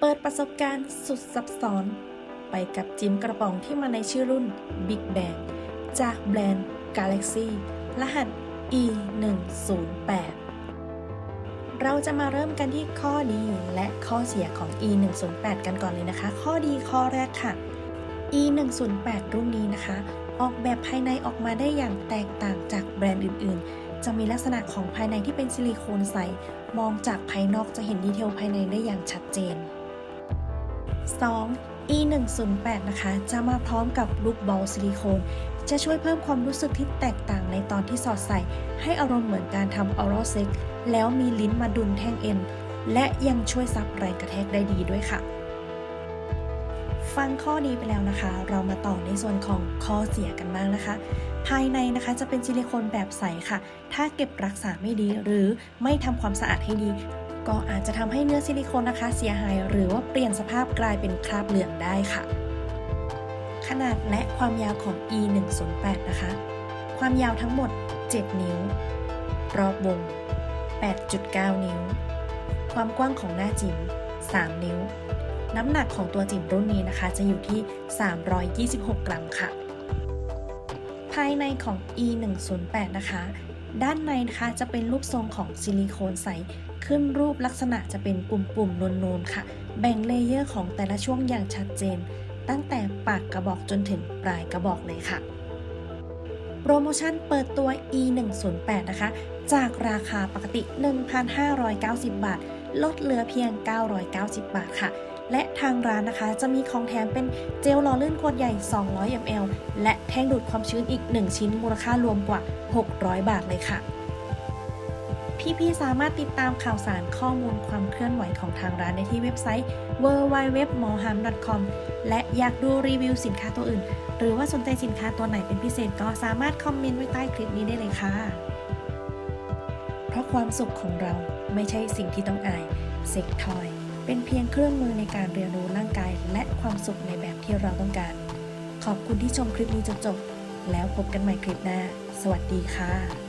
เปิดประสบการณ์สุดซับซ้อน ไปกับจิมกระป๋องที่มาในชื่อรุ่น Big Bang จากแบรนด์ Galaxy รหัส E 1 0 8 เราจะมาเริ่มกันที่ข้อดีและข้อเสียของ E 1 0 8 กันก่อนเลยนะคะ ข้อดีข้อแรกค่ะ E 1 0 8 รุ่นนี้นะคะ ออกแบบภายในออกมาได้อย่างแตกต่างจากแบรนด์อื่น ๆ จะมีลักษณะของภายในที่เป็นซิลิโคนใส มองจากภายนอกจะเห็นดีเทลภายในได้อย่างชัดเจน 2. E 1 0 8นะคะ จะมาพร้อมกับลูกบอลซิลิโคน จะช่วยเพิ่มความรู้สึกที่แตกต่างในตอนที่สอดใส่ ให้อารมณ์เหมือนการทำออรัลเซ็กแล้วมีลิ้นมาดุลแท่งเอ็น และยังช่วยซับแรงกระแทกได้ดีด้วยค่ะ ฟังข้อดีไปแล้วนะคะ เรามาต่อในส่วนของข้อเสียกันบ้างนะคะภายในนะคะจะเป็นซิลิโคนแบบใสค่ะ ถ้าเก็บรักษาไม่ดีหรือไม่ทำความสะอาดให้ดี ก็อาจจะทำให้เนื้อซิลิโคนนะคะ เสียหายหรือว่าเปลี่ยนสภาพกลายเป็นคราบเหลืองได้ค่ะ ขนาดและความยาวของ E 1 0 8นะคะ ความยาวทั้งหมด 7 นิ้ว รอบวง 8.9 นิ้ว ความกว้างของหน้าจิ๋ม3 นิ้ว น้ำหนักของตัวจิ๋มรุ่นนี้นะคะ จะอยู่ที่ 326 กรัมค่ะ ภายในของ E 1 0 8นะคะ ด้านในนะคะจะเป็นรูปทรงของซิลิโคนใส ขึ้นรูปลักษณะจะเป็นปุ่มๆนูนๆค่ะ แบ่งเลเยอร์ของแต่ละช่วงอย่างชัดเจน ตั้งแต่ปากกระบอกจนถึงปลายกระบอกเลยค่ะ โปรโมชั่นเปิดตัว E 1 0 8นะคะ จากราคาปกติ 1,590 บาท ลดเหลือเพียง 990 บาทค่ะ และทางร้านนะคะจะมีของแถมเป็นเจลหล่อลื่นขวดใหญ่ 200 ml และแท่งดูดความชื้นอีก 1 ชิ้นมูลค่ารวมกว่า 600 บาทเลยค่ะ พี่ๆสามารถติดตามข่าวสารข้อมูลความเคลื่อนไหวของทางร้านได้ที่เว็บไซต์ www.moham.com และอยากดูรีวิวสินค้าตัวอื่น หรือว่าสนใจสินค้าตัวไหนเป็นพิเศษก็สามารถคอมเมนต์ไว้ใต้คลิปนี้ได้เลยค่ะ เพราะความสุขของเราไม่ใช่สิ่งที่ต้องอายเซ็กทอย เป็นเพียงเครื่องมือในการเรียนรู้ร่างกายและความสุขในแบบที่เราต้องการ ขอบคุณที่ชมคลิปนี้จนจบ แล้วพบกันใหม่คลิปหน้า สวัสดีค่ะ